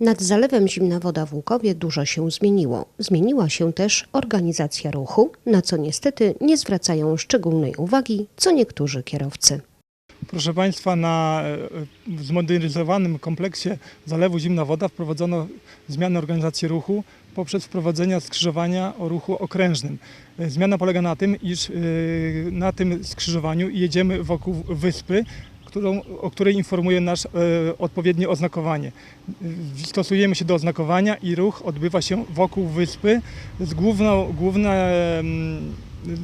Nad zalewem Zimna Woda w Łukowie dużo się zmieniło. Zmieniła się też organizacja ruchu, na co niestety nie zwracają szczególnej uwagi co niektórzy kierowcy. Proszę Państwa, na e, zmodernizowanym kompleksie zalewu Zimna Woda wprowadzono zmianę organizacji ruchu poprzez wprowadzenie skrzyżowania o ruchu okrężnym. E, Zmiana polega na tym, iż e, na tym skrzyżowaniu jedziemy wokół wyspy, którą, o której informuje nas e, odpowiednie oznakowanie. Stosujemy się do oznakowania i ruch odbywa się wokół wyspy. Główną, główne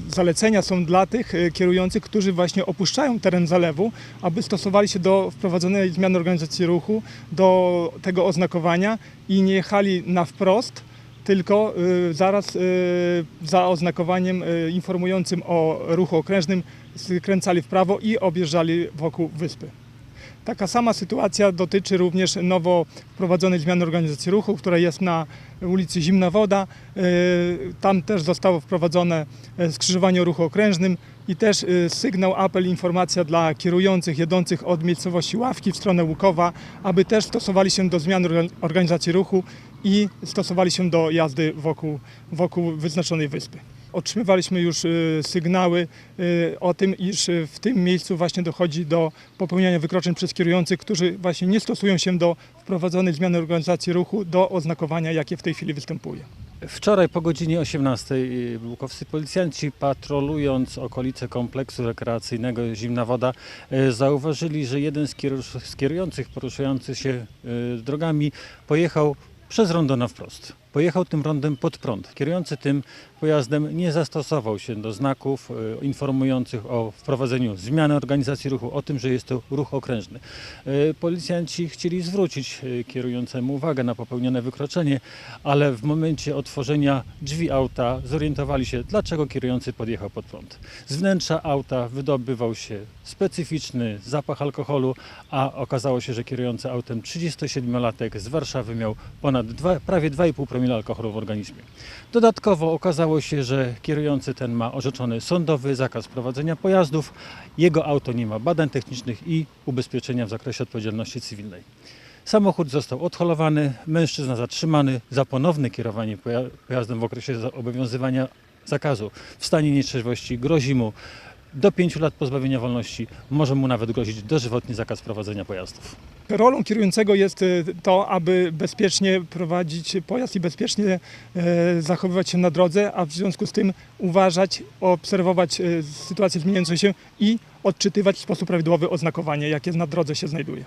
zalecenia są dla tych e, kierujących, którzy właśnie opuszczają teren zalewu, aby stosowali się do wprowadzonej zmiany organizacji ruchu, do tego oznakowania i nie jechali na wprost, tylko y, zaraz y, za oznakowaniem y, informującym o ruchu okrężnym skręcali w prawo i objeżdżali wokół wyspy. Taka sama sytuacja dotyczy również nowo wprowadzonej zmiany organizacji ruchu, która jest na ulicy Zimna Woda. Y, Tam też zostało wprowadzone e, skrzyżowanie o ruchu okrężnym i też y, sygnał, apel, informacja dla kierujących jedących od miejscowości Ławki w stronę Łukowa, aby też stosowali się do organ- organizacji ruchu i stosowali się do jazdy wokół, wokół wyznaczonej wyspy. Otrzymywaliśmy już y, sygnały y, o tym, iż y, w tym miejscu właśnie dochodzi do popełniania wykroczeń przez kierujących, którzy właśnie nie stosują się do wprowadzonej zmiany organizacji ruchu, do oznakowania, jakie w tej chwili występuje. Wczoraj po godzinie 18 łukowscy policjanci patrolując okolice kompleksu rekreacyjnego Zimna Woda zauważyli, że jeden z, kieru- z kierujących poruszający się drogami pojechał przez rondo na wprost. Pojechał tym rondem pod prąd. Kierujący tym pojazdem nie zastosował się do znaków e, informujących o wprowadzeniu zmiany organizacji ruchu, o tym, że jest to ruch okrężny. E, Policjanci chcieli zwrócić e, kierującemu uwagę na popełnione wykroczenie, ale w momencie otworzenia drzwi auta zorientowali się, dlaczego kierujący podjechał pod prąd. Z wnętrza auta wydobywał się specyficzny zapach alkoholu, a okazało się, że kierujący autem 37-latek z Warszawy miał ponad dwa, prawie 2,5 promila alkoholu w organizmie. Dodatkowo okazało się, że kierujący ten ma orzeczony sądowy zakaz prowadzenia pojazdów, jego auto nie ma badań technicznych i ubezpieczenia w zakresie odpowiedzialności cywilnej. Samochód został odholowany, mężczyzna zatrzymany za ponowne kierowanie poja- pojazdem w okresie obowiązywania zakazu. W stanie nietrzeźwości grozi mu do 5 lat pozbawienia wolności, może mu nawet grozić dożywotni zakaz prowadzenia pojazdów. Rolą kierującego jest y, to, aby bezpiecznie prowadzić pojazd i bezpiecznie e, zachowywać się na drodze, a w związku z tym uważać, obserwować e, sytuację zmieniającą się i odczytywać w sposób prawidłowy oznakowanie, jakie na drodze się znajduje.